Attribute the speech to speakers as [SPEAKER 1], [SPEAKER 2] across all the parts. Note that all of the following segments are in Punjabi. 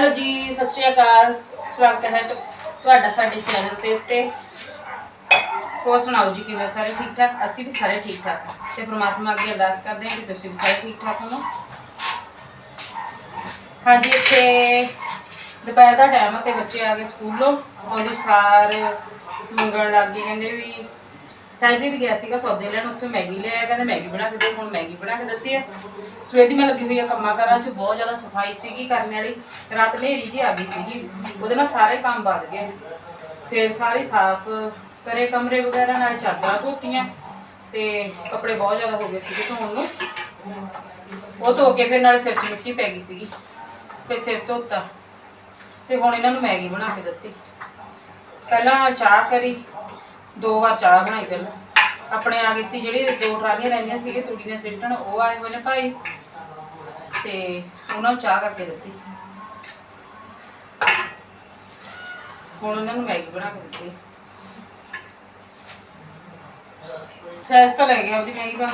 [SPEAKER 1] ਹੈਲੋ ਜੀ, ਸਤਿ ਸ਼੍ਰੀ ਅਕਾਲ। ਸਵਾਗਤ ਹੈ ਤੁ- ਤੁਹਾਡਾ ਸਾਡੇ ਚੈਨਲ ਤੇ ਉੱਤੇ। ਹੋਰ ਸੁਣਾਓ ਜੀ, ਕਿਵੇਂ ਸਾਰੇ ਠੀਕ ਠਾਕ ਅਸੀਂ ਵੀ ਸਾਰੇ ਠੀਕ ਠਾਕ ਤੇ ਪ੍ਰਮਾਤਮਾ ਅੱਗੇ ਅਰਦਾਸ ਕਰਦੇ ਹਾਂ ਕਿ ਤੁਸੀਂ ਵੀ ਸਾਰੇ ਠੀਕ ਠਾਕ ਹੋਵੋ। ਹਾਂਜੀ, ਇੱਥੇ ਦੁਪਹਿਰ ਦਾ ਟਾਈਮ ਹੈ ਤੇ ਬੱਚੇ ਆ ਗਏ ਸਕੂਲੋਂ। ਉਹਦੀ ਸਾਰ ਮੰਗਣ ਲੱਗ ਗਏ, ਕਹਿੰਦੇ ਵੀ ਸਾਈਬਰੀ ਵੀ ਗਿਆ ਸੀਗਾ ਸੌਦੇ ਲੈਣ, ਉੱਥੇ ਮੈਗੀ ਲਿਆਇਆ ਕਹਿੰਦੇ ਮੈਗੀ ਬਣਾ ਕੇ ਦੇ ਹੁਣ ਮੈਗੀ ਬਣਾ ਕੇ ਦਿੱਤੀ ਹੈ ਸਵੇਰ ਦੀ ਮੈਂ ਲੱਗੀ ਹੋਈ ਆ ਕੰਮਾਂ ਕਾਰਾਂ 'ਚ, ਬਹੁਤ ਜ਼ਿਆਦਾ ਸਫ਼ਾਈ ਸੀਗੀ ਕਰਨ ਵਾਲੀ। ਰਾਤ ਹਨੇਰੀ ਜੀ ਆ ਗਈ ਸੀਗੀ, ਉਹਦੇ ਨਾਲ ਸਾਰੇ ਕੰਮ ਵੱਧ ਗਏ। ਫਿਰ ਸਾਰੇ ਸਾਫ਼ ਕਰੇ ਕਮਰੇ ਵਗੈਰਾ, ਨਾਲ ਚਾਦਰਾਂ ਧੋਤੀਆਂ, ਤੇ ਕੱਪੜੇ ਬਹੁਤ ਜ਼ਿਆਦਾ ਹੋ ਗਏ ਸੀਗੇ ਧੋਣ ਨੂੰ। ਉਹ ਧੋ ਕੇ ਫਿਰ ਨਾਲੇ ਸਿਰ 'ਚ ਮਿੱਟੀ ਪੈ ਗਈ ਸੀਗੀ, ਫਿਰ ਸਿਰ ਧੋਤਾ। ਤੇ ਹੁਣ ਇਹਨਾਂ ਨੂੰ ਮੈਗੀ ਬਣਾ ਕੇ ਦਿੱਤੀ। ਪਹਿਲਾਂ ਚਾਹ ਕਰੀ ਦੋ ਵਾਰ ਚਾਹ ਬਣਾਈ ਪਹਿਲਾਂ। ਆਪਣੇ ਆ ਗਏ ਸੀ ਜਿਹੜੀ ਦੋ ਟਰਾਲੀਆਂ ਰਹਿੰਦੀਆਂ ਸੀਗੇ ਤੂੜੀ ਦੀਆਂ ਸਿੱਟਣ ਉਹ ਆਏ ਹੋਏ ਨੇ ਭਾਈ। ਤੇ ਉਹਨਾਂ ਨੂੰ ਚਾਹ ਕਰਕੇ ਦਿੱਤੀ। ਹੁਣ ਉਹਨਾਂ ਨੂੰ ਮੈਗੀ ਬਣਾ ਕੇ ਦਿੱਤੀ। ਸੈਸ ਤਾਂ ਲੈ ਗਿਆ, ਉਹਦੀ ਮੈਗੀ ਬਣਾ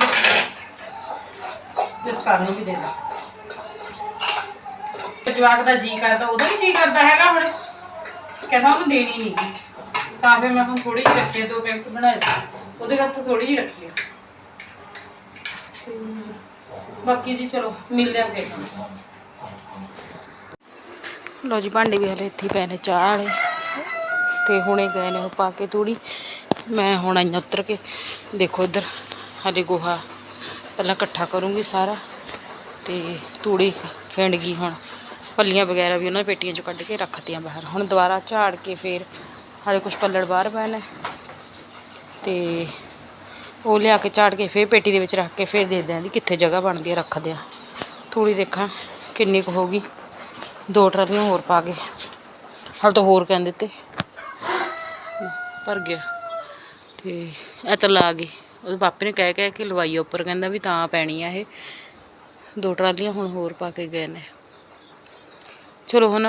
[SPEAKER 1] ਜਿਸ ਕਰਨ ਨੂੰ ਵੀ ਦੇ ਜਵਾਕ ਦਾ ਜੀ ਕਰਦਾ ਉਦੋਂ ਵੀ ਜੀ ਕਰਦਾ ਹੈਗਾ ਹੁਣ। ਕਹਿੰਦਾ ਉਹਨੂੰ ਦੇਣੀ ਨਹੀਂ ਤਾਂ ਫਿਰ ਮੈਂ ਹੁਣ ਥੋੜੀ ਜਿਹੀ ਰੱਖੀ ਆ, ਦੋ ਪੈਕਟ ਬਣਾਏ ਸੀ। ਉਹਦੇ ਹੱਥ ਥੋੜੀ ਜਿਹੀ ਰੱਖੀ ਆ। ਤੇ ਬਾਕੀ ਜੀ ਚਲੋ ਮਿਲਦੇ ਆ ਫਿਰ। ਲੋ ਜੀ ਭਾਂਡੇ ਵੀ ਹਲੇ ਇੱਥੇ ਹੀ ਪਏ ਨੇ ਚਾਹ ਵਾਲੇ। ਤੇ ਹੁਣੇ ਗਏ ਨੇ ਉਹ ਪਾ ਕੇ ਤੂੜੀ। ਮੈਂ ਹੁਣ ਆਈਆਂ ਉਤਰ ਕੇ। ਦੇਖੋ ਇੱਧਰ ਹਲੇ ਗੋਹਾ ਪਹਿਲਾਂ ਇਕੱਠਾ ਕਰੂੰਗੀ ਸਾਰਾ। ਤੇ ਤੂੜੀ ਫੈਂਡ ਗਈ ਹੁਣ। ਪੱਲੀਆਂ ਵਗੈਰਾ ਵੀ ਉਹਨਾਂ ਦੀ ਪੇਟੀਆਂ ਚੋਂ ਕੱਢ ਕੇ ਰੱਖਤੀਆਂ ਬਾਹਰ। ਹੁਣ ਦੁਬਾਰਾ ਝਾੜ ਕੇ ਫੇਰ ਹਾਲੇ ਕੁਝ ਪੱਲੜ ਬਾਹਰ ਪਏ ਨੇ। ਤੇ ਉਹ ਲਿਆ ਕੇ ਝਾੜ ਕੇ ਫੇਰ ਪੇਟੀ ਦੇ ਵਿੱਚ ਰੱਖ ਕੇ ਫੇਰ ਦੇ ਦਿਆਂ ਦੀ ਕਿੱਥੇ ਜਗ੍ਹਾ ਬਣਦੀ ਆ, ਰੱਖਦੇ ਆ। ਥੋੜੀ ਦੇਖਾਂ ਕਿੰਨੀ ਕੁ ਹੋਗੀ ਦੋ ਟਰਾਲੀਆਂ ਹੋਰ ਪਾ ਕੇ। ਹਾਲ ਤਾਂ ਹੋਰ ਕਹਿੰਦੇ ਤੇ ਭਰ ਗਿਆ। ਤੇ ਇਹ ਤਾਂ ਲਾ ਗਈ। ਉਹ ਬਾਪੇ ਨੇ ਕਹਿ ਕਹਿ ਕੇ ਲਵਾਈ ਉੱਪਰ। ਕਹਿੰਦਾ ਵੀ ਤਾਂ ਪੈਣੀ ਆ ਇਹ। ਦੋ ਟਰਾਲੀਆਂ ਹੁਣ ਹੋਰ ਪਾ ਕੇ ਗਏ ਨੇ। ਚਲੋ ਹੁਣ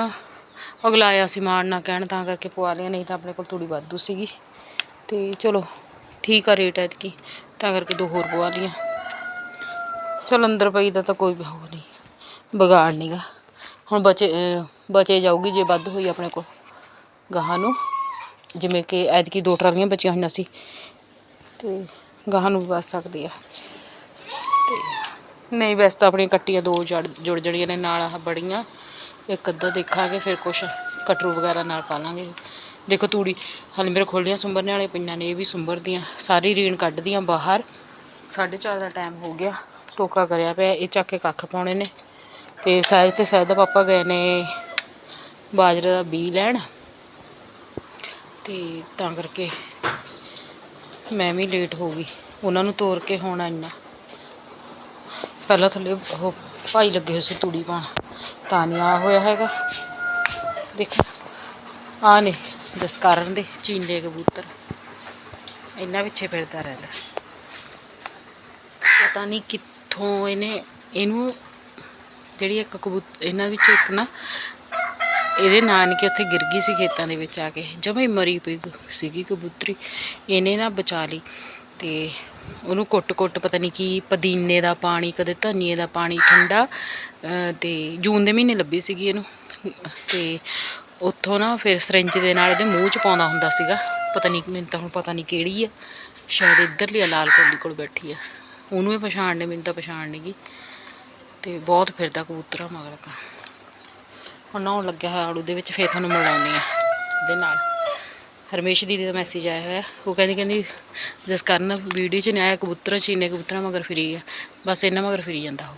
[SPEAKER 1] ਅਗਲਾ ਆਇਆ ਸੀ ਮਾਣ ਨਾ ਕਹਿਣ, ਤਾਂ ਕਰਕੇ ਪਵਾ ਲਿਆ, ਨਹੀਂ ਤਾਂ ਆਪਣੇ ਕੋਲ ਥੋੜੀ ਵਾਧੂ ਸੀਗੀ। ਤੇ ਚਲੋ, ਠੀਕ ਆ ਰੇਟ ਐਤਕੀ, ਤਾਂ ਕਰਕੇ ਦੋ ਹੋਰ ਪਵਾ ਲੀਆਂ ਚਲ ਅੰਦਰ ਪਈ ਦਾ ਤਾਂ ਕੋਈ ਉਹ ਨਹੀਂ, ਵਿਗਾੜ ਨਹੀਂਗਾ ਹੁਣ ਬਚੇ, ਅਹ, ਬਚੇ ਜਾਊਗੀ ਜੇ ਵੱਧ ਹੋਈ ਆਪਣੇ ਕੋਲ ਗਾਹਾਂ ਨੂੰ। ਜਿਵੇਂ ਕਿ ਐਤਕੀ ਦੋ ਟਰਾਲੀਆਂ ਬਚੀਆਂ ਹੋਈਆਂ ਸੀ, ਤੇ ਗਾਹਾਂ ਨੂੰ ਵੀ ਬਚ ਸਕਦੀ ਆ। ਤੇ ਨਹੀਂ, ਵੈਸੇ ਤਾਂ ਆਪਣੀਆਂ ਕੱਟੀਆਂ ਦੋ ਜੜ, ਜੁੜ ਜੜੀਆਂ ਨੇ, ਨਾਲ ਆਹ ਬੜੀਆਂ। ਇੱਕ ਅੱਧਾ ਦੇਖਾਂਗੇ ਫਿਰ ਕੁਛ ਕਟਰੂ ਵਗੈਰਾ ਨਾਲ ਪਾ ਲਾਂਗੇ। ਦੇਖੋ ਤੂੜੀ, ਹਾਲੇ ਮੇਰੇ ਖੋਲੀਆਂ ਸੁੰਬਰਨੇ ਵਾਲੇ ਪਈਆਂ ਨੇ ਇਹ ਵੀ ਸੁੰਬਰ ਦੀਆਂ ਸਾਰੀ ਰੀਣ ਕੱਢਦੀਆਂ ਬਾਹਰ। 4:30 ਦਾ ਟਾਈਮ ਹੋ ਗਿਆ। ਟੋਕਾ ਕਰਿਆ ਪਿਆ, ਇਹ ਚੱਕ ਕੇ ਕੱਖ ਪਾਉਣੇ ਨੇ। ਤੇ ਸਹਿਜ ਤੇ ਸਹਿਜ ਦਾ ਪਾਪਾ ਗਏ ਨੇ ਬਾਜਰੇ ਦਾ ਬੀ ਲੈਣ। ਤੇ ਤਾਂ ਕਰਕੇ ਮੈਂ ਵੀ ਲੇਟ ਹੋ ਗਈ। ਉਹਨਾਂ ਨੂੰ ਤੋਰ ਕੇ ਹੋਣਾ ਇੰਨਾ ਪਹਿਲਾਂ ਥੱਲੇ ਉਹ ਭਾਈ ਲੱਗੇ ਹੋਏ ਸੀ ਤੂੜੀ ਪਾਣ ਤਾਂ ਨਹੀਂ ਆ ਹੋਇਆ ਹੈਗਾ। ਦੇਖ ਆ ਨੇ ਜਸਕਰਨ ਦੇ ਚੀਨੇ ਕਬੂਤਰ, ਇੰਨਾ ਪਿੱਛੇ ਫਿਰਦਾ ਰਹਿੰਦਾ। ਪਤਾ ਨਹੀਂ ਕਿੱਥੋਂ ਇਹਨੇ, ਇਹਨੂੰ ਜਿਹੜੀ ਇੱਕ ਕਬੂਤਰ ਇਹਨਾਂ ਵਿੱਚ ਇੱਕ ਨਾ, ਇਹਦੇ ਨਾਨਕੇ ਉੱਥੇ ਗਿਰ ਗਈ ਸੀ ਖੇਤਾਂ ਦੇ ਵਿੱਚ ਆ ਕੇ, ਜਮੇ ਮਰੀ ਪਈ ਸੀਗੀ ਕਬੂਤਰੀ। ਇਹਨੇ ਨਾ ਬਚਾ ਲਈ। ਤੇ ਉਹਨੂੰ ਕੁੱਟ-ਕੁੱਟ ਪਤਾ ਨਹੀਂ ਕੀ ਪੁਦੀਨੇ ਦਾ ਪਾਣੀ, ਕਦੇ ਧਨੀਏ ਦਾ ਪਾਣੀ ਠੰਡਾ, ਅਹ ਤੇ ਜੂਨ ਦੇ ਮਹੀਨੇ ਲੱਭੀ ਸੀਗੀ ਇਹਨੂੰ। ਤੇ ਉੱਥੋਂ ਨਾ ਫਿਰ ਸਰਿੰਜ ਦੇ ਨਾਲ ਇਹਦੇ ਮੂੰਹ 'ਚ ਪਾਉਂਦਾ ਹੁੰਦਾ ਸੀਗਾ। ਪਤਾ ਨਹੀਂ, ਮੈਨੂੰ ਤਾਂ ਹੁਣ ਪਤਾ ਨਹੀਂ ਕਿਹੜੀ ਆ। ਸ਼ਾਇਦ ਇੱਧਰਲੀ ਆ, ਲਾਲ ਕੋਲੀ ਕੋਲ ਬੈਠੀ ਆ। ਉਹਨੂੰ ਇਹ ਪਛਾਣ ਪਛਾਣਨੇ ਮੈਨੂੰ ਤਾਂ ਪਛਾਣ ਨਹੀਂ ਗਈ ਤੇ ਬਹੁਤ ਫਿਰਦਾ ਕਬੂਤਰਾ ਮਗਰ ਤਾਂ। ਹੁਣ ਨਹਾਉਣ ਲੱਗਿਆ ਹੋਇਆ ਆੜੂ ਦੇ ਵਿੱਚ, ਫੇਰ ਤੁਹਾਨੂੰ ਮਿਲਾਉਂਦੇ ਆ। ਇਹਦੇ ਨਾਲ। ਹਰਮੇਸ਼ ਦੀਦੀ ਦਾ ਮੈਸੇਜ ਆਇਆ ਹੋਇਆ। ਉਹ ਕਹਿੰਦੀ ਕਹਿੰਦੀ, ਜਿਸ ਕਾਰਨ, ਵੀਡੀਓ 'ਚ ਨਹੀਂ ਆਇਆ, ਕਬੂਤਰਾਂ 'ਚ ਇੰਨੇ ਕਬੂਤਰਾਂ ਮਗਰ ਫਿਰੀ ਆ। ਬਸ ਇਹਨਾਂ ਮਗਰ ਫਿਰੀ ਜਾਂਦਾ ਉਹ।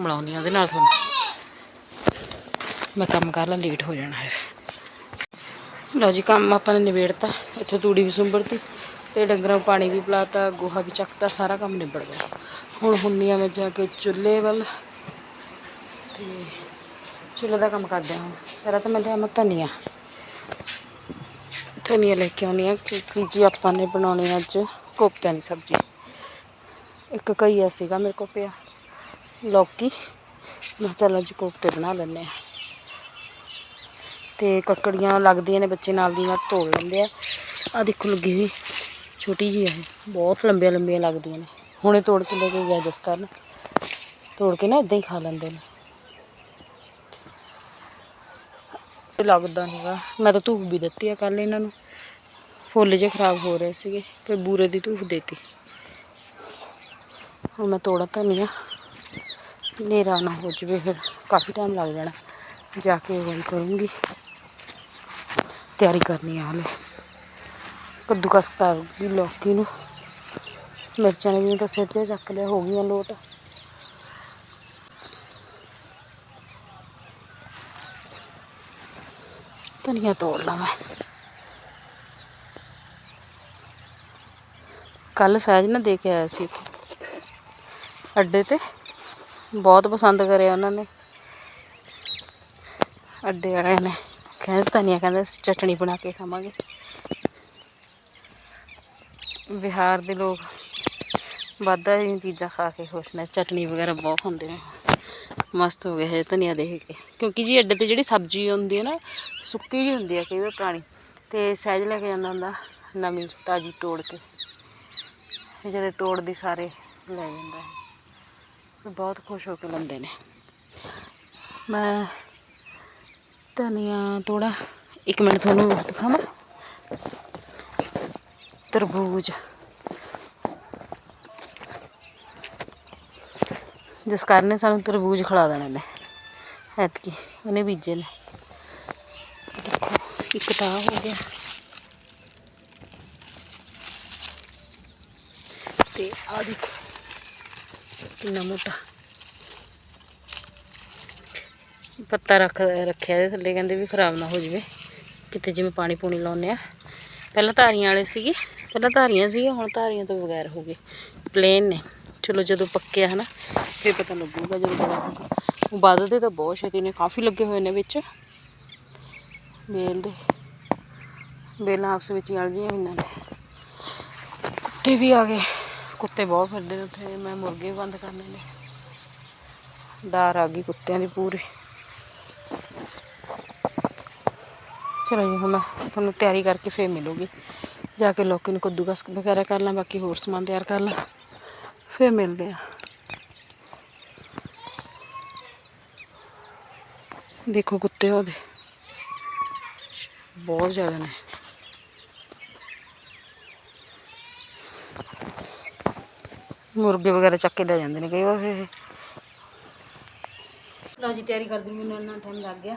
[SPEAKER 1] ਮਿਲਾਉਂਦੀ ਆ ਉਹਦੇ ਨਾਲ ਤੁਹਾਨੂੰ। ਮੈਂ ਕੰਮ ਕਰ ਲਾਂ ਲੇਟ ਹੋ ਜਾਣਾ ਫਿਰ। ਲਓ ਜੀ, ਕੰਮ ਆਪਾਂ ਨੇ ਨਿਬੇੜਤਾ। ਇੱਥੇ ਤੂੜੀ ਵੀ ਸੁੰਬੜਤੀ ਤੇ ਡੰਗਰਾਂ ਨੂੰ ਪਾਣੀ ਵੀ ਪਿਲਾਤਾ, ਗੋਹਾ ਵੀ ਚੱਕਤਾ, ਸਾਰਾ ਕੰਮ ਨਿਬੜ ਗਿਆ। ਹੁਣ ਹੁੰਨੀ ਆ ਮੈਂ ਜਾ ਕੇ ਚੁੱਲ੍ਹੇ ਵੱਲ ਤੇ ਚੁੱਲ੍ਹੇ ਦਾ ਕੰਮ ਕਰਦੇ ਹਾਂ ਹੁਣ। ਪਹਿਲਾਂ ਤਾਂ ਮੈਂ ਲਿਆਵਾਂ ਧਨੀਆ ਧਨੀਆ ਲੈ ਕੇ ਆਉਣੀ ਆ, ਕਿਉਂਕਿ ਜੀ ਆਪਾਂ ਨੇ ਬਣਾਉਣੀ ਅੱਜ ਕੋਫਤਿਆਂ ਦੀ ਸਬਜ਼ੀ। ਇੱਕ ਕਈਆ ਸੀਗਾ ਮੇਰੇ ਕੋਲ ਪਿਆ, ਲੌਕੀ। ਮੈਂ ਚੱਲ ਅੱਜ ਕੋਫਤੇ ਬਣਾ ਲੈਂਦੇ ਆ। ਤੇ ਕੱਕੜੀਆਂ ਲੱਗਦੀਆਂ ਨੇ ਬੱਚੇ ਨਾਲ ਦੀ ਨਾਲ ਤੋੜ ਲੈਂਦੇ ਆ। ਆ ਦੇਖੋ ਲੱਗੀ ਹੋਈ, ਛੋਟੀ ਜਿਹੀ ਆ ਬਹੁਤ ਲੰਬੀਆਂ ਲੰਬੀਆਂ ਲੱਗਦੀਆਂ ਨੇ। ਹੁਣੇ ਤੋੜ ਕੇ ਲੈ ਕੇ ਗਿਆ ਜਿਸ ਕਾਰਨ ਤੋੜ ਕੇ ਨਾ ਇਦਾਂ ਹੀ ਖਾ ਲੈਂਦੇ ਨੇ। ਲੱਗਦਾ ਨਹੀਂਗਾ ਮੈਂ ਤਾਂ ਧੂਫ ਵੀ ਦਿੱਤੀ ਆ ਕੱਲ ਇਹਨਾਂ ਨੂੰ। ਫੁੱਲ ਜੇ ਖਰਾਬ ਹੋ ਰਹੇ ਸੀਗੇ, ਫਿਰ ਬੂਰੇ ਦੀ ਧੂਫ ਦੇਤੀ। ਹੁਣ ਮੈਂ ਤੋੜਾ ਧਨੀਆ ਹਨੇਰਾ ਨਾ ਹੋ ਜਵੇ ਫਿਰ, ਕਾਫੀ ਟਾਈਮ ਲੱਗ ਜਾਣਾ। ਜਾ ਕੇ ਉਹ ਕਰੂੰਗੀ। ਤਿਆਰੀ ਕਰਨੀ ਆ ਹਲੇ। ਕੱਦੂਕਸ ਕਰੂੰਗੀ ਲੌਕੀ ਨੂੰ। ਮਿਰਚਾਂ ਨੇ ਵੀ ਤਾਂ ਸਿਰ 'ਤੇ ਚੱਕ ਲਿਆ, ਹੋ ਗਈਆਂ ਲੋਟ। ਧਨੀਆ ਤੋੜ ਲਾਂ ਮੈਂ ਕੱਲ ਸਹਿਜ ਨਾ ਦੇ ਕੇ ਆਇਆ ਸੀ ਇੱਥੇ। ਅੱਡੇ ਤੇ ਬਹੁਤ ਪਸੰਦ ਕਰਿਆ ਉਹਨਾਂ ਨੇ। ਅੱਡੇ ਵਾਲਿਆਂ ਨੇ ਕਹਿੰਦੇ ਧਨੀਆ ਕਹਿੰਦੇ ਅਸੀਂ ਚਟਣੀ ਬਣਾ ਕੇ ਖਾਵਾਂਗੇ। ਬਿਹਾਰ ਦੇ ਲੋਕ ਵਾਧਾ ਦੀਆਂ ਚੀਜ਼ਾਂ ਖਾ ਕੇ ਖੁਸ਼ ਨੇ, ਚਟਣੀ ਵਗੈਰਾ ਬਹੁਤ ਖਾਂਦੇ ਨੇ। ਮਸਤ ਹੋ ਗਿਆ ਹੈ ਧਨੀਆ ਦੇਖ ਕੇ। ਕਿਉਂਕਿ ਜੀ ਅੱਡੇ ਤੇ ਜਿਹੜੀ ਸਬਜ਼ੀ ਹੁੰਦੀ ਹੈ ਨਾ, ਸੁੱਕੀ ਜਿਹੀ ਹੁੰਦੀ ਹੈ ਕਈ ਵਾਰ ਪੁਰਾਣੀ, ਤੇ ਸਹਿਜ ਲੈ ਕੇ ਜਾਂਦਾ ਹੁੰਦਾ ਨਵੀਂ ਤਾਜ਼ੀ ਤੋੜ ਕੇ। ਫਿਰ ਜਦੋਂ ਤੋੜਦੀ ਸਾਰੇ ਲੈ ਜਾਂਦਾ ਹੈ। ਬਹੁਤ ਖੁਸ਼ ਹੋ ਕੇ ਲੈਂਦੇ ਨੇ। ਮੈਂ ਧਨੀਆ ਤੋੜਾ ਇੱਕ ਮਿੰਟ ਤੁਹਾਨੂੰ ਦਿਖਾਵਾਂ। ਤਰਬੂਜ। ਜਿਸ ਕਾਰਨ ਨੇ ਸਾਨੂੰ ਤਰਬੂਜ ਖਿਲਾ ਦੇਣੇ ਨੇ। ਐਤਕੀ ਉਹਨੇ ਬੀਜੇ ਨੇ। ਦੇਖੋ, ਇੱਕ ਤਾਂ ਹੋ ਗਿਆ। ਤੇ ਆ ਦੇਖੋ, ਕਿੰਨਾ ਮੋਟਾ। ਪੱਤਾ ਰੱਖ, ਰੱਖਿਆ ਇਹਦੇ ਥੱਲੇ, ਕਹਿੰਦੇ ਵੀ ਖਰਾਬ ਨਾ ਹੋ ਜਾਵੇ। ਕਿਤੇ ਜਿਵੇਂ ਪਾਣੀ ਪੂਣੀ ਲਾਉਂਦੇ ਆ। ਪਹਿਲਾਂ ਧਾਰੀਆਂ ਵਾਲੇ ਸੀਗੇ, ਪਹਿਲਾਂ ਧਾਰੀਆਂ ਸੀਗੀਆਂ, ਹੁਣ ਧਾਰੀਆਂ ਤੋਂ ਬਗੈਰ ਹੋ ਗਏ। ਪਲੇਨ ਨੇ। ਚਲੋ ਜਦੋਂ ਪੱਕਿਆ ਹਨਾ, ਫਿਰ ਪਤਾ ਲੱਗੂਗਾ ਜਦੋਂ ਬੜਾ ਹੋਊਗਾ ਵੱਧਦੇ ਤਾਂ ਬਹੁਤ ਛੇਤੀ ਨੇ, ਕਾਫੀ ਲੱਗੇ ਹੋਏ ਨੇ ਵਿੱਚ। ਬੇਲ ਦੇ। ਬੇਲਾਂ ਆਪਸ ਵਿੱਚ ਹੀ ਅਲਝੀਆਂ ਹੋਈਆਂ ਨੇ। ਕੁੱਤੇ ਵੀ ਆ ਗਏ। ਕੁੱਤੇ ਬਹੁਤ ਫਿਰਦੇ ਨੇ ਉੱਥੇ, ਮੈਂ ਮੁਰਗੇ ਬੰਦ ਕਰਨੇ ਨੇ। ਡਰ ਆ ਗਈ ਕੁੱਤਿਆਂ ਦੀ ਪੂਰੀ। ਚਲੋ ਜੀ, ਹੁਣ ਮੈਂ ਤੁਹਾਨੂੰ ਤਿਆਰੀ ਕਰਕੇ ਫੇਰ ਮਿਲੂਗੀ। ਜਾ ਕੇ ਲੋਕੀ ਨੂੰ ਕੱਦੂਕਸ ਵਗੈਰਾ ਕਰ ਲਾਂ, ਬਾਕੀ ਹੋਰ ਸਮਾਨ ਤਿਆਰ ਕਰ ਲਾਂ। ਫੇਰ ਮਿਲਦੇ ਆ ਦੇਖੋ ਕੁੱਤੇ ਉਹਦੇ ਬਹੁਤ ਜ਼ਿਆਦਾ ਨੇ ਮੁਰਗੇ ਵਗੈਰਾ ਚੱਕ ਕੇ ਲੈ ਜਾਂਦੇ ਨੇ ਕਈ ਵਾਰ ਇਹ ਲਓ ਜੀ ਤਿਆਰੀ ਕਰਦੇ ਨੂੰ ਮੈਨੂੰ ਇੰਨਾ ਟਾਈਮ ਲੱਗ ਗਿਆ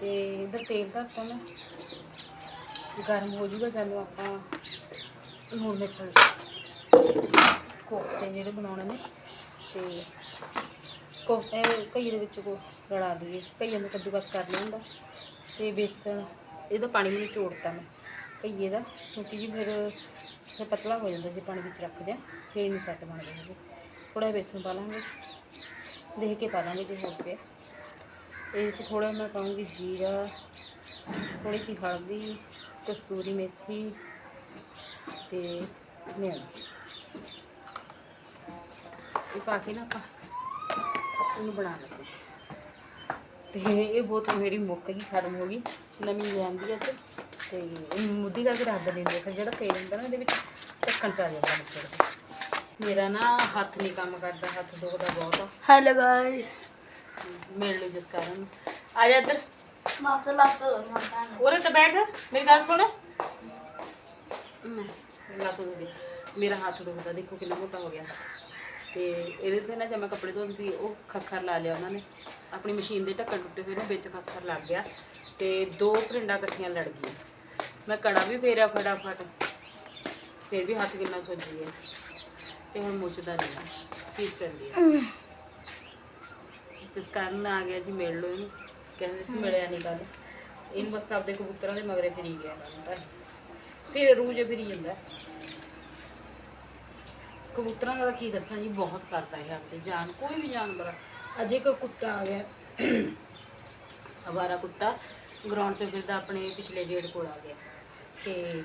[SPEAKER 1] ਤੇ ਇਧਰ ਤੇਲ ਧਰਤਾ ਮੈਂ ਗਰਮ ਹੋ ਜੂਗਾ ਜਦੋਂ ਆਪਾਂ ਲੂਣ ਮਿਰਚ ਕੋਫਤੇ ਜਿਹੜੇ ਬਣਾਉਣੇ ਨੇ, ਤੇ ਕੋਫਤੇ ਕਈ ਦੇ ਵਿੱਚ ਕੋ ਰਲਾ ਦਈਏ। ਕਈਆਂ ਨੂੰ ਕੱਦੂਕਸ ਕਰ ਲਿਆ ਹੁੰਦਾ, ਤੇ ਬੇਸਣ, ਇਹਦਾ ਪਾਣੀ ਮੈਨੂੰ ਚੋੜਤਾ ਮੈਂ। ਕਈਏ ਦਾ, ਕਿਉਂਕਿ ਜੀ ਫਿਰ ਫਿਰ ਪਤਲਾ ਹੋ ਜਾਂਦਾ ਜੇ ਪਾਣੀ ਵਿੱਚ ਰੱਖਦੇ ਆ, ਫਿਰ ਨਹੀਂ ਸੈੱਟ ਬਣਦੇ ਹੈਗੇ ਥੋੜਾ ਬੇਸਣ ਪਾ ਲਾਂਗੇ, ਦੇਖ ਕੇ ਪਾ ਲਾਂਗੇ ਜੇ ਹੋਰ ਪਿਆ ਇਹਦੇ 'ਚ ਥੋੜਾ ਮੈਂ ਪਾਉਂਗੀ ਜੀਰਾ ਥੋੜੀ ਜਿਹੀ ਹਲਦੀ, ਕਸਤੂਰੀ ਮੇਥੀ ਤੇ ਮਿਰਚ ਇਹ ਪਾ ਕੇ ਨਾ ਆਪਾਂ ਇਹਨੂੰ ਬਣਾ ਲੈਂਦੇ ਤੇ ਇਹ ਬਹੁਤ ਮੇਰੀ ਮੁੱਕ ਗਈ ਖਤਮ ਹੋ ਗਈ ਨਵੀਂ ਲੈਂਦੀ ਹੈ ਤੇ ਤੇ ਇਹਨੂੰ ਮੁੱਦੀ ਕਰਕੇ ਰੱਖ ਦਿੰਦੇ ਫਿਰ ਜਿਹੜਾ ਤੇਲ ਹੁੰਦਾ ਨਾ ਇਹਦੇ ਵਿੱਚ ਢੱਕਣ ਚ ਜਾਂਦਾ ਨਿਕਲ ਮੇਰਾ ਨਾ ਹੱਥ ਨਹੀਂ ਕੰਮ ਕਰਦਾ ਹੱਥ ਦੁਖਦਾ ਬਹੁਤ
[SPEAKER 2] ਹੈਲੋ ਗਾਇਸ
[SPEAKER 1] ਮਿਲ ਲਓ ਜਿਸ ਕਾਰਨ। ਆ ਜਾ ਇੱਧਰ।
[SPEAKER 2] ਮਸਲਾ ਤੋਂ। ਮਟਾਂ
[SPEAKER 1] ਉਰੇ ਤੇ ਬੈਠ ਮੇਰੀ ਗੱਲ ਸੁਣ। ਮੈਂ। ਲੱਤ ਦੁਖਦੀ ਮੇਰਾ ਹੱਥ ਦੁਖਦਾ ਦੇਖੋ ਕਿੰਨਾ ਮੋਟਾ ਹੋ ਗਿਆ। ਤੇ ਇਹਦੇ ਤੇ ਨਾ ਜਦ ਮੈਂ ਕੱਪੜੇ ਧੋਂਦੀ ਸੀ, ਉਹ ਖੱਖਰ ਲਾ ਲਿਆ ਉਹਨਾਂ ਨੇ। ਆਪਣੀ ਮਸ਼ੀਨ ਦੇ ਢੱਕਣ ਟੁੱਟੇ ਹੋਏ ਨੇ ਵਿੱਚ ਖੱਖਰ ਲੱਗ ਗਿਆ ਤੇ ਦੋ ਪ੍ਰਿੰਡਾਂ ਇਕੱਠੀਆਂ ਲੜ ਗਈਆਂ। ਮੈਂ ਕੜਾ ਵੀ ਫੇਰਿਆ ਫਟਾਫਟ ਫਿਰ ਵੀ ਹੱਥ ਕਿੰਨਾ ਸੁੱਜ ਗਿਆ। ਤੇ ਹੁਣ ਮੁੱਚਦਾ ਨਹੀਂ ਚੀਜ਼ ਪੈਂਦੀ ਆ। ਜਿਸ ਕਾਰਨ ਆ ਗਿਆ ਜੀ ਮਿਲ ਲਓ ਇਹਨੂੰ ਕਹਿੰਦੇ ਸੀ ਮਿਲਿਆ ਨਹੀਂ ਕੱਲ ਇਹਨੂੰ ਬਸ ਆਪਦੇ ਕਬੂਤਰਾਂ ਦੇ ਮਗਰੇ ਫਿਰੀ ਗਿਆ ਕੰਮ ਤਾਂ। ਫਿਰ ਰੂਜ ਫਿਰੀ ਜਾਂਦਾ। ਕਬੂਤਰਾਂ ਦਾ ਤਾਂ ਕੀ ਦੱਸਾਂ ਜੀ, ਬਹੁਤ ਕਰਦਾ ਹੈ ਆਪਣੀ ਜਾਨ, ਕੋਈ ਵੀ ਜਾਨਵਰ ਆ। ਅਜੇ ਕੋਈ ਕੁੱਤਾ ਆ ਗਿਆ। ਅਵਾਰਾ ਕੁੱਤਾ, ਗਰਾਊਂਡ 'ਚੋਂ ਫਿਰਦਾ ਆਪਣੇ ਪਿਛਲੇ ਗੇਟ ਕੋਲ ਆ ਗਿਆ। ਤੇ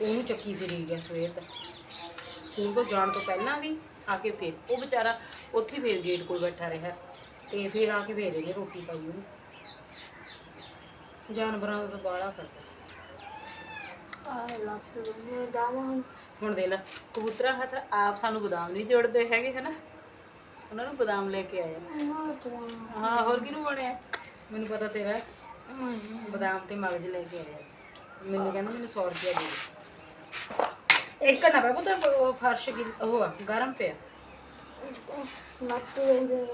[SPEAKER 1] ਉਹਨੂੰ ਚੱਕੀ ਫਿਰੀ ਗਿਆ ਸਵੇਰ ਦਾ। ਸਕੂਲ ਤੋਂ ਜਾਣ ਤੋਂ ਪਹਿਲਾਂ ਵੀ ਆ ਕੇ ਫਿਰ, ਉਹ ਵਿਚਾਰਾ ਉੱਥੇ ਹੀ ਫਿਰ ਗੇਟ ਕੋਲ ਬੈਠਾ ਰਿਹਾ। ਤੇ ਫਿਰ ਆ ਕੇ ਫੇਰ ਇਹਨੇ ਰੋਟੀ ਪਾਈ ਉਹਨੂੰ। ਜਾਨਵਰਾਂ ਦਾ ਤਾਂ ਬਾਲਾ ਕਰਦਾ।
[SPEAKER 2] ਲੱਤ ਨੂੰ ਦਾਵਾਂ
[SPEAKER 1] ਹੁਣ ਦੇ ਲੈ ਕਬੂਤਰਾਂ ਖਾਤਰ ਆਪ ਸਾਨੂੰ ਬਦਾਮ ਨਹੀਂ ਜੋੜਦੇ ਹੈਗੇ ਹਨਾ? ਉਹਨਾਂ ਨੂੰ ਬਦਾਮ ਲੈ ਕੇ ਆਇਆ ਹਾਂ ਹੋਰ ਕਿਹਨੂੰ ਬਣਿਆ ਮੈਨੂੰ ਪਤਾ ਤੇਰਾ। ਬਦਾਮ ਤੇ ਮਗਜ ਲੈ ਕੇ ਆਇਆ ਮੈਨੂੰ ਕਹਿੰਦਾ ਮੈਨੂੰ 100 ਰੁਪਏ ਦੇ ਦੇ। ਇੱਕ ਨਾ ਬਾਬੂ ਤਾਂ ਉਹ ਫਰਸ਼ ਗਿਲ ਉਹ ਆ ਗਰਮ ਪਿਆ।
[SPEAKER 2] ਲੱਤ ਦੇ ਦੇ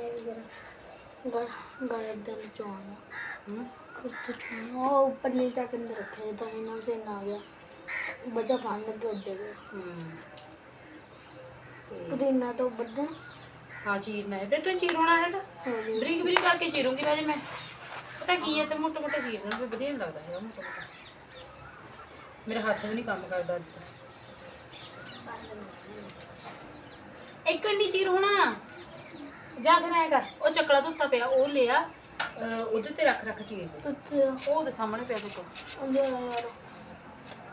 [SPEAKER 2] ਗਰਮ ਗਰਮ ਦਮ ਚੋਣ
[SPEAKER 1] ਹੂੰ?
[SPEAKER 2] ਕੁੱਤ ਚੋਣ ਉਹ ਉੱਪਰ ਨਹੀਂ ਤੱਕ ਅੰਦਰ ਰੱਖਿਆ ਤਾਂ ਇਹਨਾਂ ਸੇ ਨਾ ਆ। ਗਿਆ ਬੱਚਾ ਫਾਨ ਲੱਗੇ ਉੱਡੇ ਗਏ
[SPEAKER 1] ਹੂੰ।
[SPEAKER 2] ਪੁਦੀਨਾ ਤੋਂ ਵੱਡਾ।
[SPEAKER 1] ਹਾਂ ਚੀਰਨਾ ਹੈ। ਤੇ ਤੂੰ ਚੀਰੋਣਾ ਹੈਗਾ।
[SPEAKER 2] ਹੋਲੀ
[SPEAKER 1] ਬਰੀਕ ਬਰੀਕ ਕਰਕੇ ਚੀਰੂੰਗੀ ਰਾਜੇ ਮੈਂ। ਪਤਾ ਕੀ ਹੈ ਤੇ ਮੋਟਾ ਮੋਟਾ ਚੀਰਨਾ ਫਿਰ ਵਧੀਆ ਲੱਗਦਾ ਹੈਗਾ ਮੋਟਾ ਮੋਟਾ ਮੇਰਾ ਹੱਥ ਵੀ ਨਹੀਂ ਕੰਮ ਕਰਦਾ ਅੱਜ ਤੱਕ ਇੱਕ ਅੰਡੀ ਚੀਰ ਹੋਣਾ। ਜਾ ਫਿਰ ਆਏਗਾ ਉਹ ਚੱਕਲਾ ਧੁੱਤਾ ਪਿਆ ਉਹ ਲਿਆ ਉਹਦੇ ਤੇ ਰੱਖ ਰੱਖ ਚੀਰ ਦੇ।
[SPEAKER 2] ਆ
[SPEAKER 1] ਉਹ ਉਹਦੇ ਸਾਹਮਣੇ ਪਿਆ ਧੁੱਪਾ।
[SPEAKER 2] ਅੰਦਰ ਯਾਰ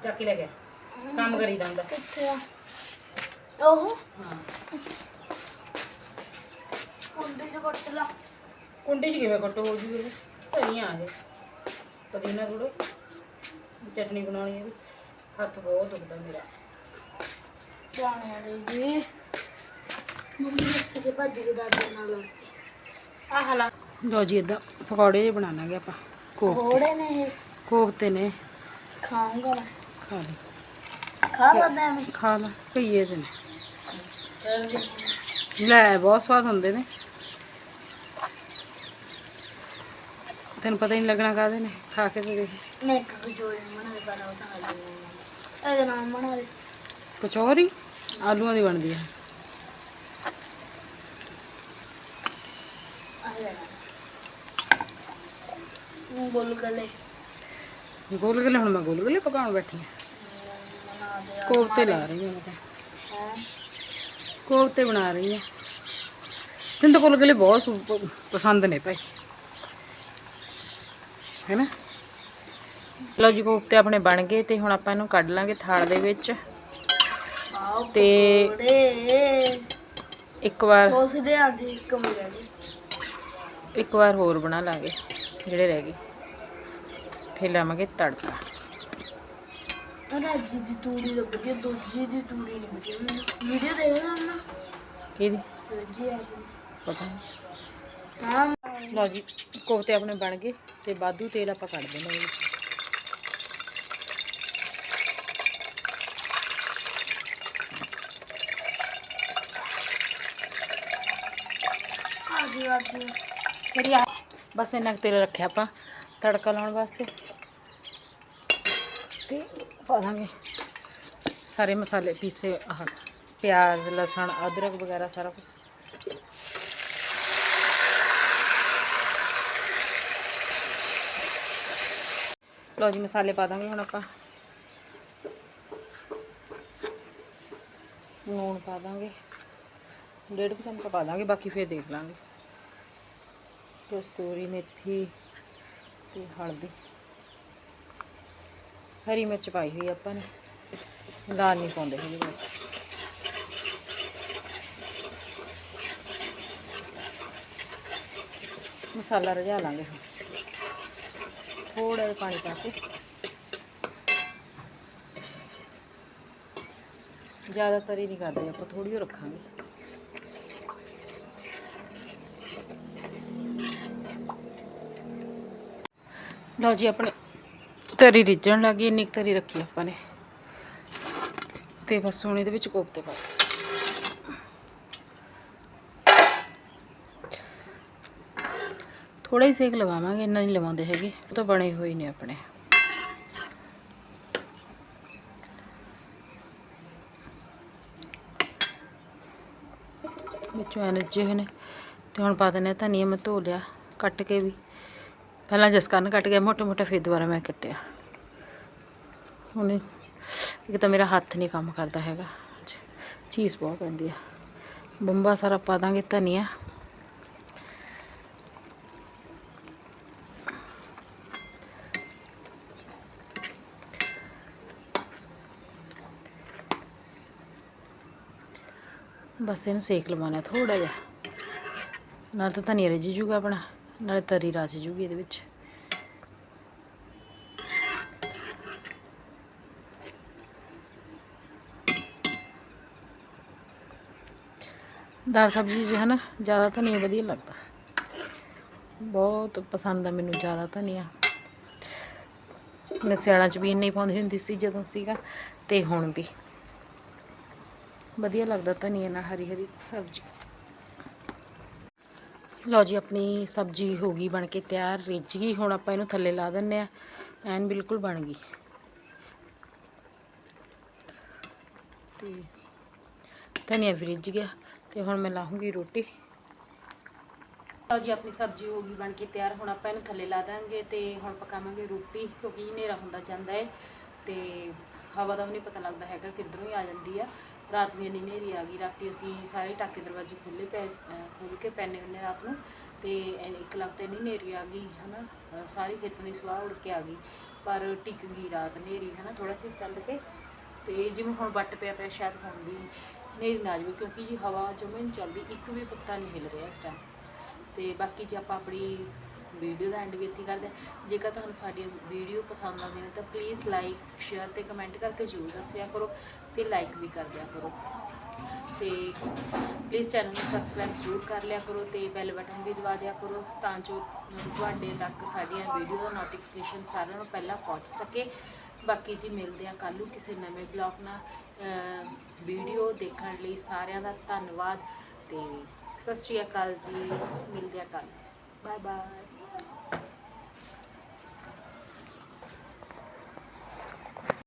[SPEAKER 1] ਚੱਕ ਕੇ ਲੈ ਗਿਆ ਕੰਮ ਕਰੀ ਜਾਂਦਾ।
[SPEAKER 2] ਕਿੱਥੇ ਆ? ਉਹ?
[SPEAKER 1] ਹਾਂ।
[SPEAKER 2] ਕੁੰਡੀ ਚ ਕੱਟ ਲਾ।
[SPEAKER 1] ਕੁੰਡੀ 'ਚ ਕਿਵੇਂ ਕੱਟ ਹੋ ਜੂਗੇ ਧਨੀਆ ਇਹ। ਪੁਦੀਨਾ ਥੋੜੋ ਚਟਨੀ ਬਣਾਉਣੀ ਹੈ ਹੱਥ ਬਹੁਤ ਦੁਖਦਾ ਮੇਰਾ।
[SPEAKER 2] ਜਾਣੇ ਜੀ। ਮੰਮੀ ਰੁੱਸ ਕੇ ਭੱਜ ਕੇ ਦਾਦੇ ਨਾਲ
[SPEAKER 1] ਆਹ ਲਾ। ਲੋ ਜੀ ਇਦਾਂ ਪਕੌੜੇ ਜਿਹੇ ਬਣਾਵਾਂਗੇ ਆਪਾਂ। ਕੋਫਤੇ।
[SPEAKER 2] ਨੇ ਇਹ।
[SPEAKER 1] ਕੋਫਤੇ ਨੇ।
[SPEAKER 2] ਖਾਊਂਗਾ ਮੈਂ।
[SPEAKER 1] ਖਾ ਲੈ
[SPEAKER 2] ਖਾ ਲੈਂਦਾ ਮੈਂ
[SPEAKER 1] ਖਾ ਲੈ ਕਈਏ ਤੇ ਨੇ। ਲੈ ਬਹੁਤ ਸਵਾਦ ਹੁੰਦੇ ਨੇ। ਤੈਨੂੰ ਪਤਾ ਹੀ ਨਹੀਂ ਲੱਗਣਾ ਕਾਹਦੇ ਨੇ ਖਾ ਕੇ ਤੇ ਦੇਖ।
[SPEAKER 2] ਮੈਂ ਇੱਕ ਕਚੋਰੀ ਬਣਾ ਉਹ ਤਾਂ ਖਾ ਲੈਂਦਾ ਇਹਦੇ ਨਾਲ ਬਣਾ ਦੇ।
[SPEAKER 1] ਕਚੌਰੀ? ਆਲੂਆਂ ਦੀ ਬਣਦੀ ਆ।
[SPEAKER 2] ਆ ਲੈ। ਉਹ ਗੋਲ। ਗਲੇ
[SPEAKER 1] ਗੋਲਗਲੇ ਹੁਣ ਮੈਂ ਗੋਲਗਲੇ ਪਕਾਉਣ ਬੈਠੀ
[SPEAKER 2] ਬਣਾ ਦੇ
[SPEAKER 1] ਕੋਫਤੇ ਲਾ ਰਹੀ ਹਾਂ ਮੈਂ ਤਾਂ।
[SPEAKER 2] ਹੈ
[SPEAKER 1] ਕੋਫਤੇ ਬਣਾ ਰਹੀ ਹਾਂ। ਤੈਨੂੰ ਤਾਂ ਗੋਲਗਲੇ ਬਹੁਤ ਪਸੰਦ ਨੇ ਭਾਈ। ਹੈਨਾ? ਲਓ ਜੀ ਕੋਫਤੇ ਆਪਣੇ ਬਣ ਗਏ ਤੇ ਹੁਣ ਆਪਾਂ ਇਹਨੂੰ ਕੱਢ ਲਾਂਗੇ ਥਾਲ ਦੇ ਵਿੱਚ। ਤੇ ਇੱਕ ਵਾਰ
[SPEAKER 2] ਸੋਸ ਦੇ ਆਂਦੀ ਕਮਰੇ ਦੀ
[SPEAKER 1] ਇੱਕ ਵਾਰ ਹੋਰ ਬਣਾ ਲਾਂਗੇ ਜਿਹੜੇ ਰਹਿ ਗਏ। ਫਿਰ ਲਾਵਾਂਗੇ ਤੜਕਾ।
[SPEAKER 2] ਅਰੇ ਅੱਜ ਦੀ ਤੂੜੀ ਦਾ ਵਧੀਆ ਦੂਜੀ ਦੀ ਤੂੜੀ ਨਹੀਂ ਵਧੀਆ। ਵੀਡੀਓ ਦੇਖਦਾ ਹਾਂ
[SPEAKER 1] ਕਿਹਦੀ?
[SPEAKER 2] ਦੂਜੀ ਆ
[SPEAKER 1] ਪਤਾ ਨਹੀਂ।
[SPEAKER 2] ਹਾਂ।
[SPEAKER 1] ਲਓ ਜੀ ਕੋਫਤੇ ਆਪਣੇ ਬਣ ਗਏ ਤੇ ਬਾਦੂ ਤੇਲ ਆਪਾਂ ਕੱਢ ਦੇਣਾ ਇਹਦੇ ਵਿੱਚ
[SPEAKER 2] ਆ ਗਈ ਆ ਗਈ
[SPEAKER 1] ਮੇਰੀ ਆ? ਬਸ ਇੰਨਾ ਕੁ ਤੇਲ ਰੱਖਿਆ ਆਪਾਂ ਤੜਕਾ ਲਾਉਣ ਵਾਸਤੇ। ਤੇ ਪਾ ਦਾਂਗੇ। ਸਾਰੇ ਮਸਾਲੇ ਪੀਸੇ ਆਹ ਪਿਆਜ਼, ਲਸਣ, ਅਦਰਕ ਵਗੈਰਾ ਸਾਰਾ ਕੁਝ ਲਓ ਜੀ, ਮਸਾਲੇ ਪਾ ਦਾਂਗੇ ਹੁਣ ਆਪਾਂ। ਲੂਣ ਪਾ ਦਾਂਗੇ। ਡੇਢ ਕੁ ਚਮਚਾ ਪਾ ਦਾਂਗੇ, ਬਾਕੀ ਫੇਰ ਦੇਖ ਲਾਂਗੇ। ਕਸਤੂਰੀ ਮੇਥੀ ਤੇ ਹਲਦੀ। ਹਰੀ ਮਿਰਚ ਪਾਈ ਹੋਈ ਆਪਾਂ ਨੇ। ਲਾਲ ਨਹੀਂ ਪਾਉਂਦੇ ਹੈਗੇ ਬਸ। ਮਸਾਲਾ ਰਝਾ ਲਾਂਗੇ ਹੁਣ। ਥੋੜਾ ਜਿਹਾ ਪਾਣੀ ਪਾ ਕੇ। ਜ਼ਿਆਦਾਤਰ ਨਹੀਂ ਕਰਦੇ ਆਪਾਂ ਥੋੜੀ ਜਿਹੀ ਰੱਖਾਂਗੇ। ਲਓ ਜੀ, ਆਪਣੇ ਤਰੀ ਰਿੱਝਣ ਲੱਗੀ, ਇੰਨੀ ਕੁ ਤਰੀ ਰੱਖੀ ਆਪਾਂ ਨੇ। ਤੇ ਬਸ ਹੁਣ ਇਹਦੇ ਵਿੱਚ ਕੋਫਤੇ ਪਾ ਦਿਓ। ਥੋੜਾ ਹੀ ਸੇਕ ਲਵਾਵਾਂਗੇ, ਇੰਨਾ ਨਹੀਂ ਲਵਾਉਂਦੇ ਹੈਗੇ। ਉਹ ਤਾਂ ਬਣੇ ਹੋਏ ਨੇ ਆਪਣੇ। ਵਿੱਚੋਂ ਐ ਹੋਏ ਨੇ। ਤੇ ਹੁਣ ਪਾ ਦਿੰਦੇ ਧਨੀਆ, ਮੈਂ ਧੋ ਲਿਆ, ਕੱਟ ਕੇ ਵੀ। ਪਹਿਲਾਂ ਜਿਸ ਜਸਕਰਨ ਕੱਟ ਗਿਆ, ਮੋਟੇ ਮੋਟੇ ਫਿਰ ਦੁਬਾਰਾ ਮੈਂ ਕੱਟਿਆ। ਹੁਣ ਇੱਕ ਤਾਂ ਮੇਰਾ ਹੱਥ ਨਹੀਂ ਕੰਮ ਕਰਦਾ ਹੈਗਾ। ਚੀਜ਼ ਬਹੁਤ ਪੈਂਦੀ ਆ। ਬੰਬਾ ਸਾਰਾ ਪਾ ਦਾਂਗੇ ਧਨੀਆ। ਬਸ ਇਹਨੂੰ ਸੇਕ ਲਵਾਉਣਾ ਥੋੜਾ ਜਿਹਾ। ਨਾਲ ਤਾਂ ਧਨੀਆ ਰਿੱਝ ਜੂਗਾ ਆਪਣਾ। ਨਾਲੇ ਤਰੀ ਰਚ ਜੂਗੀ ਇਹਦੇ ਵਿੱਚ। ਦਾਲ ਸਬਜ਼ੀ ਚ ਹੈ ਨਾ ਜ਼ਿਆਦਾ ਧਨੀਆ ਵਧੀਆ ਲੱਗਦਾ। ਬਹੁਤ ਪਸੰਦ ਆ ਮੈਨੂੰ ਜ਼ਿਆਦਾ ਧਨੀਆ। ਮੈਂ ਸਿਆਲਾਂ 'ਚ ਵੀ ਇੰਨੀ ਪਾਉਂਦੀ ਹੁੰਦੀ ਸੀ ਜਦੋਂ ਸੀਗਾ, ਤੇ ਹੁਣ ਵੀ। ਵਧੀਆ ਲੱਗਦਾ ਧਨੀਆ ਨਾਲ ਹਰੀ ਹਰੀ ਸਬਜ਼ੀ। ਲਓ ਜੀ, ਆਪਣੀ ਸਬਜ਼ੀ ਹੋ ਗਈ, ਬਣ ਕੇ ਤਿਆਰ, ਰਿੱਝ ਗਈ। ਹੁਣ ਆਪਾਂ ਇਹਨੂੰ ਥੱਲੇ ਲਾ ਦਿੰਨੇ ਆ ਐਨ ਬਿਲਕੁਲ ਬਣ ਗਈ। ਤੇ ਧਨੀਆ ਵੀ ਰਿੱਝ ਗਿਆ। ਤੇ ਹੁਣ ਮੈਂ ਲਾਹੂੰਗੀ ਰੋਟੀ। ਲਓ ਜੀ, ਆਪਣੀ ਸਬਜ਼ੀ ਹੋ ਗਈ, ਬਣ ਕੇ ਤਿਆਰ। ਹੁਣ ਆਪਾਂ ਇਹਨੂੰ ਥੱਲੇ ਲਾ ਦਾਂਗੇ ਤੇ ਹੁਣ ਪਕਾਵਾਂਗੇ ਰੋਟੀ, ਕਿਉਂਕਿ ਹਨੇਰਾ ਹੁੰਦਾ ਜਾਂਦਾ ਹੈ। ਤੇ ਹਵਾ ਦਾ ਵੀ ਨਹੀਂ ਪਤਾ ਲੱਗਦਾ ਹੈਗਾ ਕਿੱਧਰੋਂ ਹੀ ਆ ਜਾਂਦੀ ਆ। ਰਾਤ ਵੀ ਇੰਨੀ ਹਨੇਰੀ ਆ ਗਈ, ਰਾਤੀ ਅਸੀਂ ਸਾਰੇ ਟਾਕੇ ਦਰਵਾਜ਼ੇ ਖੁੱਲੇ ਪਏ ਅਹ ਕੇ ਪੈਨੇ ਹੁੰਦੇ ਰਾਤ ਨੂੰ ਤੇ ਇੱਕ ਲੱਖ ਤੇ ਇੰਨੀ ਹਨੇਰੀ ਆ ਗਈ, ਹਨਾ, ਅਹ ਸਾਰੀ ਖੇਤਾਂ ਦੀ ਸਵਾਹ ਉੜ ਕੇ ਆ ਗਈ। ਪਰ ਟਿਕ ਗਈ ਰਾਤ ਹਨੇਰੀ, ਹਨਾ ਥੋੜਾ ਚਿਰ ਚੱਲ ਕੇ ਤੇ ਜਿਵੇਂ ਹੁਣ ਵੱਟ ਪਿਆ ਪਿਆ ਸ਼ਾਇਦ ਹੁਣ ਵੀ ਹਨੇਰੀ ਨਾ ਜਾਵੇ ਕਿਉਂਕਿ ਜੀ ਹਵਾ ਜਮੇ ਨਹੀਂ ਚੱਲਦੀ, ਇੱਕ ਵੀ ਪੱਤਾ ਨਹੀਂ ਹਿੱਲ ਰਿਹਾ ਇਸ ਟਾਈਮ ਤੇ ਬਾਕੀ ਜੇ ਆਪਾਂ ਆਪਣੀ ਵੀਡੀਓ ਦਾ ਐਂਡ ਵੀ ਇੱਥੇ ਕਰਦੇ। ਜੇਕਰ ਤੁਹਾਨੂੰ ਸਾਡੀ ਵੀਡੀਓ ਪਸੰਦ ਆਉਂਦੀ ਨੇ ਤਾਂ ਪਲੀਜ਼ ਲਾਈਕ ਸ਼ੇਅਰ ਤੇ ਕਮੈਂਟ ਕਰਕੇ ਜ਼ਰੂਰ ਦੱਸਿਆ ਕਰੋ ਤੇ ਲਾਈਕ ਵੀ ਕਰ ਦਿਆ ਕਰੋ। ਤੇ ਪਲੀਜ਼ ਚੈਨਲ ਨੂੰ ਸਬਸਕ੍ਰਾਈਬ ਜ਼ਰੂਰ ਕਰ ਲਿਆ ਕਰੋ ਤੇ ਬੈਲ ਬਟਨ ਵੀ ਦਬਾ ਦਿਆ ਕਰੋ ਤਾਂ ਜੋ ਤੁਹਾਡੇ ਤੱਕ ਸਾਡੀਆਂ ਵੀਡੀਓ ਦਾ ਨੋਟੀਫਿਕੇਸ਼ਨ ਸਾਰਿਆਂ ਨੂੰ ਪਹਿਲਾਂ ਪਹੁੰਚ ਸਕੇ। ਬਾਕੀ ਜੀ ਮਿਲਦੇ ਆ ਕੱਲ੍ਹ ਨੂੰ ਕਿਸੇ ਨਵੇਂ ਬਲੌਗ ਨਾਲ। ਵੀਡੀਓ ਦੇਖਣ ਲਈ ਸਾਰਿਆਂ ਦਾ ਧੰਨਵਾਦ ਤੇ ਸਤਿ ਸ਼੍ਰੀ ਅਕਾਲ ਜੀ, ਮਿਲਦੇ ਆ ਕੱਲ੍ਹ ਬਾਏ ਬਾਏ